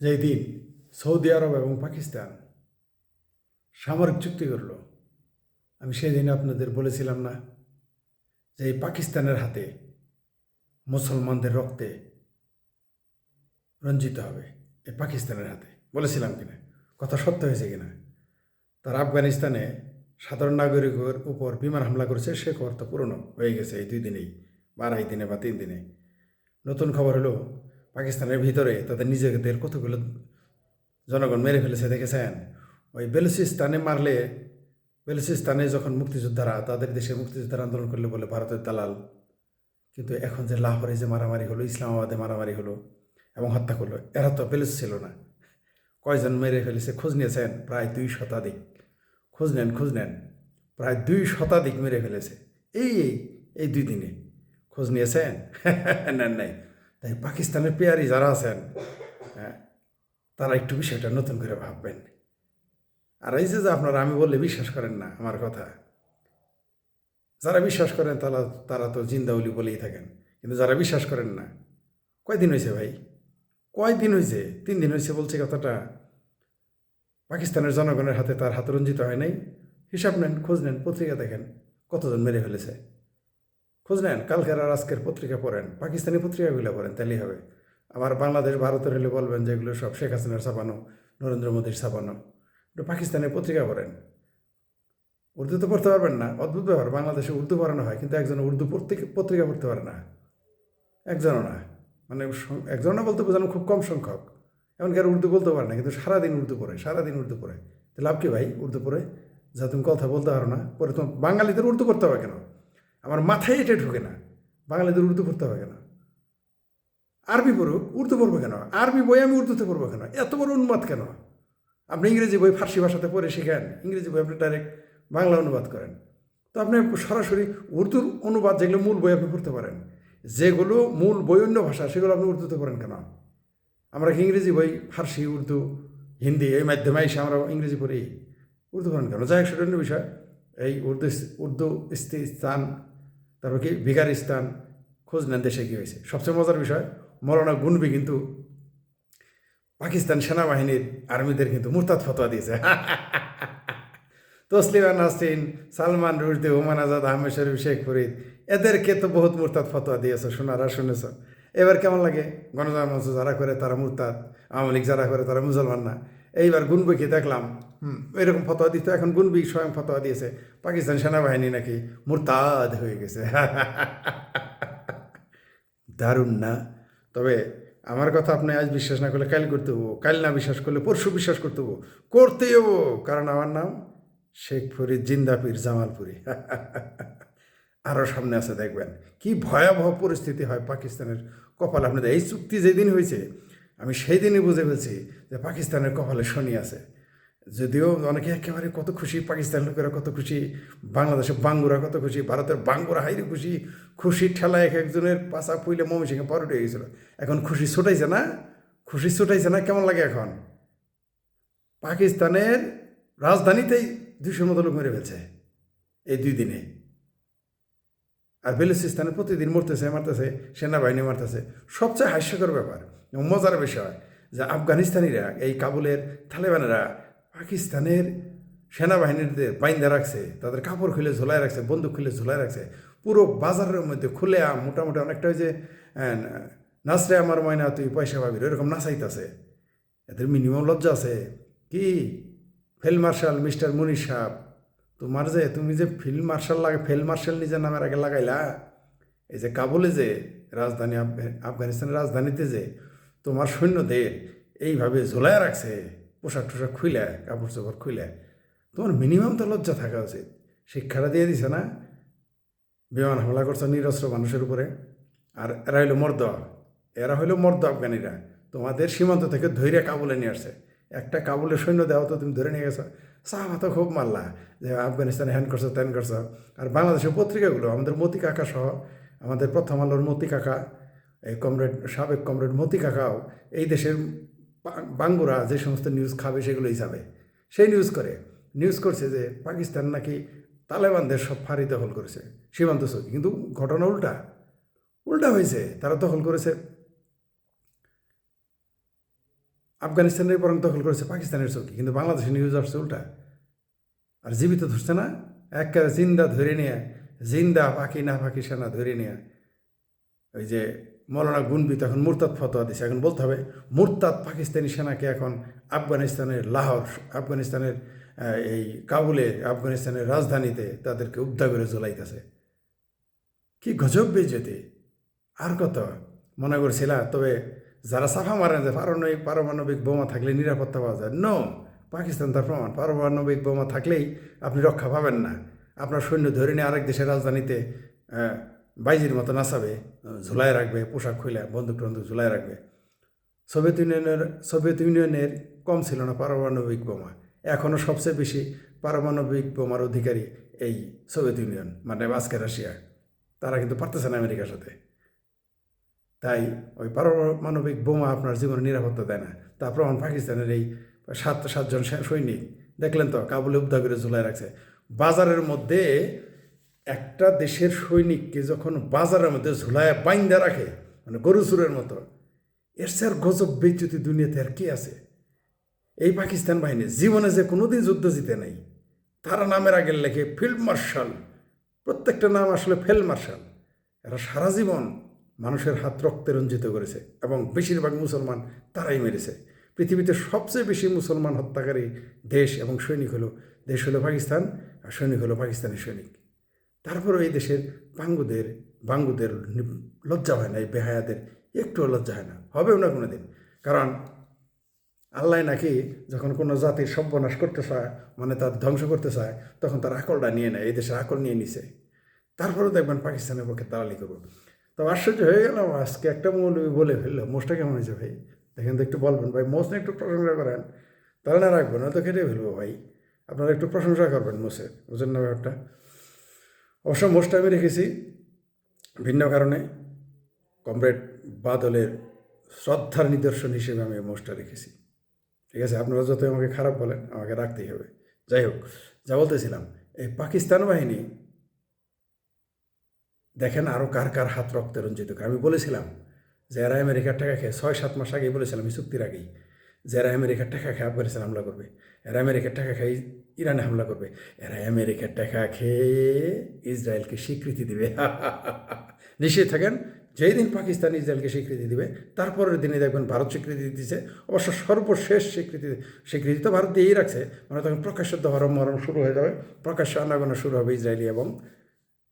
যেই দিন সৌদি আরব এবং পাকিস্তান সামরিক চুক্তি করল, আমি সেদিন আপনাদের বলেছিলাম না যে এই পাকিস্তানের হাতে মুসলমানদের রক্তে রঞ্জিত হবে, এই পাকিস্তানের হাতে। বলেছিলাম কিনা? কথা সত্য হয়েছে কিনা? তার আফগানিস্তানে সাধারণ নাগরিকের উপর বিমান হামলা করেছে, সে খবর তো পুরনো হয়ে গেছে এই দুই দিনেই বা আড়াই দিনে বা তিন দিনে। নতুন খবর হলো পাকিস্তানের ভিতরে তাদের নিজেদের কতগুলো জনগণ মেরে ফেলেছে দেখেছেন? ওই বেলুচিস্তানে মারলে, বেলুচিস্তানে যখন মুক্তিযোদ্ধারা তাদের দেশে মুক্তিযোদ্ধারা আন্দোলন করলে বলে ভারতের দালাল, কিন্তু এখন যে লাহোরে যে মারামারি হলো, ইসলামাবাদে মারামারি হলো এবং হত্যা করল, এরা তো বেলুচ ছিল না। কয়জন মেরে ফেলেছে খোঁজ নিয়েছেন? প্রায় দুই শতাধিক। খোঁজ নেন খোঁজ নেন। প্রায় দুই শতাধিক মেরে ফেলেছে। এই এই দুই দিনে। খোঁজ নিয়েছেন? নেন নাই। তাই পাকিস্তানের পেয়ারি যারা আছেন হ্যাঁ, তারা একটু বিষয়টা নতুন করে ভাববেন। আর এই যে আপনারা আমি বললে বিশ্বাস করেন না আমার কথা। যারা বিশ্বাস করেন তারা তারা তো জিন্দাউলি বলেই থাকেন। কিন্তু যারা বিশ্বাস করেন না কয়দিন হয়েছে ভাই? কয়দিন হয়েছে তিন দিন হয়েছে বলছে কথাটা। পাকিস্তানের জনগণের হাতে তার হাত রঞ্জিত হয় নাই। হিসাব নেন খোঁজ নেন পত্রিকা দেখেন কতজন মেরে ফেলেছে। খোঁজ নেন কালকের আর আজকের পত্রিকা পড়েন, পাকিস্তানি পত্রিকাগুলো পড়েন, তাহলেই হবে। আবার বাংলাদেশ, ভারতের হলে বলবেন যে এগুলো সব শেখ হাসিনার ছাপানো, নরেন্দ্র মোদীর ছাপানো। একটু পাকিস্তানের পত্রিকা পড়েন। উর্দু তো পড়তে পারবেন না, অদ্ভুত ব্যাপার, বাংলাদেশে উর্দু পড়ানো হয়, কিন্তু একজন উর্দু পত্রিকা পড়তে পারে না। একজনও না মানে একজন না বলতে বোঝানো খুব কম সংখ্যক। এমনকি আর উর্দু বলতে পারে না, কিন্তু সারাদিন উর্দু পড়ে, সারাদিন উর্দু পড়ে। লাভ কি ভাই, উর্দু পড়ে? যা তুমি কথা বলতে পারো না, পরে তোমার বাঙালিদের উর্দু পড়তে হবে কেন? আমার মাথায় এটা ঢোকে না। বাঙালিদের উর্দু পড়তে হবে কেন? আরবি পড়ুক, উর্দু পড়ব কেন? আরবি বই আমি উর্দুতে পড়ব কেন? এত বড় উন্মাদ কেন? আপনি ইংরেজি বই ফার্সি ভাষাতে পড়ে শিখেন, ইংরেজি বই আপনি ডাইরেক্ট বাংলা অনুবাদ করেন। তো আপনি সরাসরি উর্দুর অনুবাদ যেগুলো মূল বই আপনি পড়তে পারেন, যেগুলো মূল বই অন্য ভাষা, সেগুলো আপনি উর্দুতে পড়েন কেন? আমরা ইংরেজি বই, ফার্সি, উর্দু, হিন্দি, এই মাধ্যমে এসে আমরা ইংরেজি পড়ি? উর্দু পড়েন কেন? যাই সেটা অন্য বিষয়। এই উর্দু উর্দু স্থান তারপর কি বিগারিস্তান খোঁজ নেন দেশে কী হয়েছে। সবচেয়ে মজার বিষয়, মৌলানা গুনবি কিন্তু পাকিস্তান সেনাবাহিনীর আর্মিদের কিন্তু মুরতাদ ফতোয়া দিয়েছে। তসলিমা নাসরিন, সালমান রুশদি হুমান আজাদ, আহমেদ শরীফ, শেখ ফরিদ, এদেরকে তো বহুত মুরতাদ ফতোয়া দিয়েছে, শোনারা শুনেছ। এবার কেমন লাগে? গণজাগরণ মঞ্চ যারা করে তারা মুরতাদ, আওয়ামী লীগ যারা করে তারা মুসলমান না। এইবার গুনবিকে দেখলাম। হুম, এরকম ফতোয়া দিত এখন গুনবি স্বয়ং ফতোয়া দিয়েছে। পাকিস্তান সেনাবাহিনী নাকি মুরতাদ হয়ে গেছে। দারুণ না? তবে আমার কথা আপনি আজ বিশ্বাস না করলে কাল করতে হব। কাল না বিশ্বাস করলে পরশু বিশ্বাস করতে হব। করতেই হব। কারণ আমার নাম শেখ ফরিদ জিন্দাপির জামালপুরি। আরও সামনে আছে, দেখবেন। কি ভয়াবহ পরিস্থিতি হয় পাকিস্তানের কপাল। আপনাদের এই চুক্তি যেদিন হয়েছে আমি সেই দিনই বুঝে ফেলছি যে পাকিস্তানের কপালে শনি আছে। যদিও অনেকে একেবারে কত খুশি, পাকিস্তান লোকেরা কত খুশি বাংলাদেশের বাঙ্গুরা কত খুশি, ভারতের বাঙ্গুরা হাইরে খুশি খুশির ঠেলা এক একজনের পাশা পুইলে ময়মনসিংহে পরোটে গেছিল। এখন খুশি ছুটাইছে না? খুশি ছুটাইছে না? কেমন লাগে এখন? পাকিস্তানের রাজধানীতেই দুশোর মতো লোক মেরে ফেলছে এই দুই দিনে। আর বেলুচিস্তানে প্রতিদিন মরতেছে, মারতেছে, সেনাবাহিনী মারতেছে। সবচেয়ে হাস্যকর ব্যাপার মজার বিষয় যে আফগানিস্তানিরা, এই কাবুলের তালেবানেরা পাকিস্তানের সেনাবাহিনীদের বাইন্দা রাখছে, তাদের কাপড় খুলে ঝোলায় রাখছে, বন্দুক খুলে ঝোলায় রাখছে, পুরো বাজারের মধ্যে খুলে মোটামুটি অনেকটা ওই যে নাচরে আমার ময়না তুই পয়সা পাবি এরকম নাচাইতেছে। এদের মিনিমাম লজ্জা আছে। কি? ফিল্ড মার্শাল মিস্টার মুনির সাহ তোমার যে, তুমি যে ফিল্ড মার্শাল লাগে ফিল্ড মার্শাল নিজের নামের আগে লাগাইলা? এই যে কাবুলে যে, রাজধানী আফগা- আফগানিস্তানের রাজধানীতে যে তোমার সৈন্যদের এইভাবে ঝোলায় রাখছে, পোশাক টোশাক খুইলে, কাপড় চোপড় খুইলে, তোমার মিনিমাম তো লজ্জা থাকা উচিত। শিক্ষাটা দিয়ে দিছে না? বিমান হামলা করছে নিরস্ত্র মানুষের উপরে। আর এরা হইল মর্দ এরা হইল মর্দ আফগানিরা তোমাদের সীমান্ত থেকে ধৈর্য কাবুলে নিয়ে আসছে। একটা কাবুলের সৈন্য দেওয়া তো তুমি ধরে নিয়ে গেছো। সাহাবা তো খুব মারলা যে আফগানিস্তানে হ্যান করছ, ত্যান করছ। আর বাংলাদেশের পত্রিকাগুলো, আমাদের মতি কাকা সহ আমাদের প্রথম আলোর মতি কাকা এই কমরেড, সাবেক কমরেড মতি কাকাও এই দেশের বাঙ্গুরা যে সমস্ত নিউজ খাবে সেগুলো হিসাবে সেই নিউজ করে নিউজ করছে যে পাকিস্তান নাকি তালেবানদের সব ফাঁড়ি দখল করেছে, সীমান্ত চৌকি কিন্তু ঘটনা উল্টা উল্টা হয়েছে, তারা দখল করেছে আফগানিস্তানের বরং দখল করেছে পাকিস্তানের চৌকি, কিন্তু বাংলাদেশের নিউজ আসছে উল্টা। আর জীবিত ধরছে না, একেবারে জিন্দা ধরে নিয়ে, জিন্দা পাখি না পাখি সেনা ধরে নিয়ে, ওই যে মৌলানা গুনবি তখন মুরতাদ ফতোয়া দিছে। এখন বলতে হবে, মুরতাদ পাকিস্তানি সেনাকে এখন আফগানিস্তানের লাহোর, আফগানিস্তানের এই কাবুলে, আফগানিস্তানের রাজধানীতে তাদেরকে উদ্ধার করে জ্বলাইতেছে। কি গজব বেজেতে আর কত। মনে করছিলা, তবে যারা সাফা মারেন যে পারমাণবিক পারমাণবিক বোমা থাকলে নিরাপত্তা পাওয়া যায়। নো পাকিস্তান তার প্রমাণ। পারমাণবিক বোমা থাকলেই আপনি রক্ষা পাবেন না। আপনার সৈন্য ধরে নিয়ে আরেক দেশের রাজধানীতে বাইজির মতো নাচাবে ঝুলাই রাখবে, পোশাক খুলে বন্দুক টন্দুক ঝুলাই রাখবে। সোভিয়েত ইউনিয়নের সোভিয়েত ইউনিয়নের কম ছিল না পারমাণবিক বোমা। এখনও সবচেয়ে বেশি পারমাণবিক বোমার অধিকারী এই সোভিয়েত ইউনিয়ন মানে আজকে রাশিয়া। তারা কিন্তু পারতেছে না আমেরিকার সাথে। তাই ওই পারমাণবিক বোমা আপনার জীবনে নিরাপত্তা দেয় না। তা প্রমাণ পাকিস্তানের এই সাত, সাতজন সৈনিক। দেখলেন তো, কাবুলে উদ্ধার করে ঝুলাই রাখছে। বাজারের মধ্যে একটা দেশের সৈনিককে যখন বাজারের মধ্যে ঝুলায় বাইন্দা রাখে মানে গরু চুরের মতো, এর চেয়ে আর গজব বেচ্যুতি দুনিয়াতে আর কি আছে? এই পাকিস্তান বাহিনী জীবনে যে কোনোদিন যুদ্ধ জিতে নাই, তারা নামের আগে লেখে ফিল্ড মার্শাল, প্রত্যেকটা নাম আসলে ফিল্ড মার্শাল। এরা সারা জীবন মানুষের হাত রক্তে রঞ্জিত করেছে এবং বেশিরভাগ মুসলমান তারাই মেরেছে। পৃথিবীতে সবচেয়ে বেশি মুসলমান হত্যাকারী দেশ এবং সৈনিক হলো, দেশ হলো পাকিস্তান, আর সৈনিক হলো পাকিস্তানি সৈনিক। তারপরে এই দেশের বাঙ্গুদের বাঙ্গুদের লজ্জা হয় না, এই বেহায়াদের একটুও লজ্জা হয় না। হবেও না কোনো দিন কারণ আল্লাহ নাকি যখন কোনো জাতির সর্বনাশ করতে চায় মানে তার ধ্বংস করতে চায়, তখন তার আকলটা নিয়ে নেয়, এই দেশের আকল নিয়ে নিছে। তারপরেও দেখবেন পাকিস্তানের পক্ষে তাড়ালি করব। তো আশ্চর্য হয়ে গেলাম, আজকে একটা মৌলবী বলে ফেলল। মোষটা কেমন হয়েছে ভাই? দেখেন তো একটু বলবেন ভাই। মোষ একটু প্রশংসা করেন। তাহলে না রাখবেন না তো কেটে ফেলব ভাই। আপনারা একটু প্রশংসা করবেন মোষের না ব্যাপারটা। অবশ্য মোষটা আমি রেখেছি। ভিন্ন কারণে কমরেড বাদলের শ্রদ্ধার নিদর্শন হিসেবে আমি মোষটা রেখেছি। ঠিক আছে? আপনারা যত আমাকে খারাপ বলেন, আমাকে রাখতেই হবে। যাই হোক, যা বলতেছিলাম, এই পাকিস্তান বাহিনী দেখেন আরও কার কার হাত রক্তে রঞ্জিত আমি বলেছিলাম যে এরা আমেরিকার টাকা খেয়ে ছয় সাত মাস আগেই বলেছিলাম, এই চুক্তির আগেই। যে এরা আমেরিকার টাকা খেয়ে আফগানিস্তান হামলা করবে, এরা আমেরিকার টাকা খেয়ে ইরানে হামলা করবে, এরা আমেরিকার টাকা খেয়ে ইসরায়েলকে স্বীকৃতি দিবে। নিশ্চিত থাকেন, যেই দিন পাকিস্তান ইসরায়েলকে স্বীকৃতি দিবে, তারপরের দিনে দেখবেন ভারত স্বীকৃতি দিচ্ছে অবশ্য সর্বশেষ স্বীকৃতি স্বীকৃতি তো ভারত দিয়েই রাখছে মানে তখন প্রকাশ্য দহরম মরম শুরু হয়ে যাবে, প্রকাশ্য আনাগোনা শুরু হবে ইসরায়েলি এবং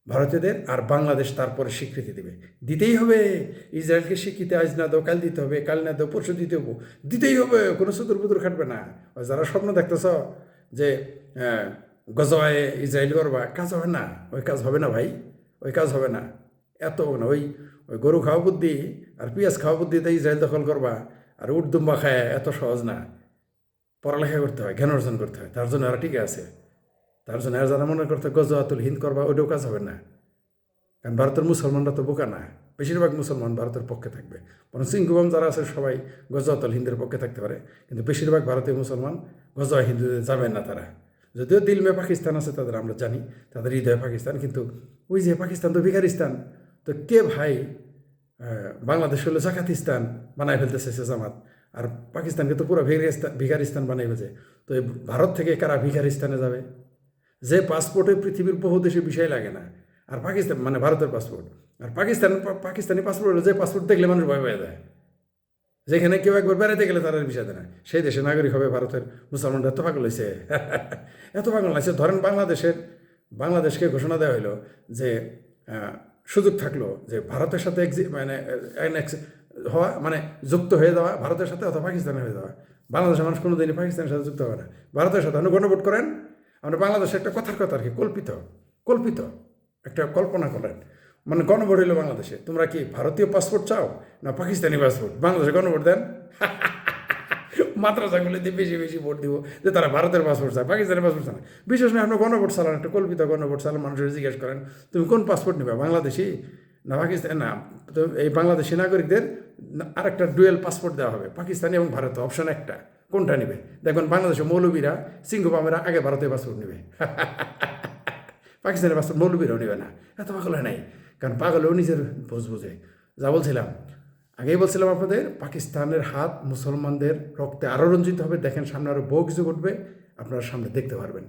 ভারতীয়দের আর বাংলাদেশ তারপরে স্বীকৃতি দেবে। দিতেই হবে। ইসরায়েলকে স্বীকৃতি আজ না দাও, কাল দিতে হবে, কাল না দাও, পরশু দিতে হবে। দিতেই হবে, কোনো সুদূর বুদুর খাটবে না। যারা স্বপ্ন দেখতেছ যে গজওয়ায় ইসরায়েল করবা, কাজ হবে না। ওই কাজ হবে না ভাই। ওই কাজ হবে না। এত না। ওই ওই গরু খাওয়া বুদ্ধি আর পেঁয়াজ খাওয়া বুদ্ধিতে ইসরায়েল দখল করবা আর উর্দুম্বা খায়, এত সহজ না। পড়ালেখা করতে হয়, জ্ঞান অর্জন করতে হয়। তার জন্য আর টিকে আছে। তার জন্য যারা মনে করতে গজওয়াতুল হিন্দ করবা, ওইটাও কাজ হবে না। কারণ ভারতের মুসলমানরা তো বোকা না। বেশিরভাগ মুসলমান ভারতের পক্ষে থাকবে। বরং সিংকুবাম যারা আছে, সবাই গজওয়াতুল হিন্দের পক্ষে থাকতে পারে। কিন্তু বেশিরভাগ ভারতীয় মুসলমান গজওয়া হিন্দুদের যাবেন না তারা। যদিও দিল মে পাকিস্তান আছে, তাদের আমরা জানি, তাদের হৃদয়ে পাকিস্তান। কিন্তু ওই যে পাকিস্তান তো ভিকারিস্তান তো কে ভাই বাংলাদেশ হলো জাকাতিস্তান বানাই ফেলতে চাইছে জামাত। আর পাকিস্তানকে তো পুরো ভিকারিস্তান ভিকারিস্তান বানাই ফেলছে। তো ভারত থেকে কারা ভিকারিস্তানে যাবে? যে পাসপোর্টে পৃথিবীর বহু দেশে বিষয় লাগে না। আর পাকিস্তান মানে ভারতের পাসপোর্ট আর পাকিস্তান, পাকিস্তানি পাসপোর্ট যে পাসপোর্ট দেখলে মানুষ ভয় ভয় দেয় যেখানে কেউ একবার বেড়াতে গেলে তারা বিষয় দেয় না সেই দেশে নাগরিক হবে ভারতের। মুসলমানরা এত পাগল হয়েছে এত পাগল হয়েছে ধরেন বাংলাদেশের, বাংলাদেশকে ঘোষণা দেওয়া হলো যে সুযোগ থাকল যে ভারতের সাথে মানে হওয়া মানে যুক্ত হয়ে যাওয়া, ভারতের সাথে অথবা পাকিস্তানে হয়ে যাওয়া। বাংলাদেশের মানুষ কোনো দিনই পাকিস্তানের সাথে যুক্ত হবে না। ভারতের সাথে আপনি গণভোট করেন আমরা বাংলাদেশে একটা কথার কথা আর কি কল্পিত কল্পিত একটা কল্পনা করেন। মানে গণভোট হইল বাংলাদেশে। তোমরা কি ভারতীয় পাসপোর্ট চাও না পাকিস্তানি পাসপোর্ট বাংলাদেশে গণভোট দেন। মাত্রা মাদ্রাসাগুলো দিয়ে বেশি বেশি ভোট দিব যে তারা ভারতের পাসপোর্ট চায়, পাকিস্তানের পাসপোর্ট চায় বিশেষ করে আপনি গণভোট চালান, একটা কল্পিত গণভোট চালান, মানুষের জিজ্ঞেস করেন, তুমি কোন পাসপোর্ট নেবে, বাংলাদেশি না পাকিস্তান না এই বাংলাদেশি নাগরিকদের আরেকটা ডুয়েল পাসপোর্ট দেওয়া হবে, পাকিস্তানি এবং ভারত অপশন একটা। কোনটা নেবে? দেখবেন বাংলাদেশের মৌলবীরা সিংহবামেরা আগে ভারতের পাসপোর্ট নেবে। পাকিস্তানের পাসপোর্ট মৌলবীরাও নেবে না। এত পাগল নাই। কারণ পাগলেও নিজের বোঝ বোঝে। যা বলছিলাম, আগেই বলছিলাম আপনাদের, পাকিস্তানের হাত মুসলমানদের রক্তে আরও রঞ্জিত হবে। দেখেন, সামনে আরও বহু কিছু ঘটবে, আপনারা সামনে দেখতে পারবেন।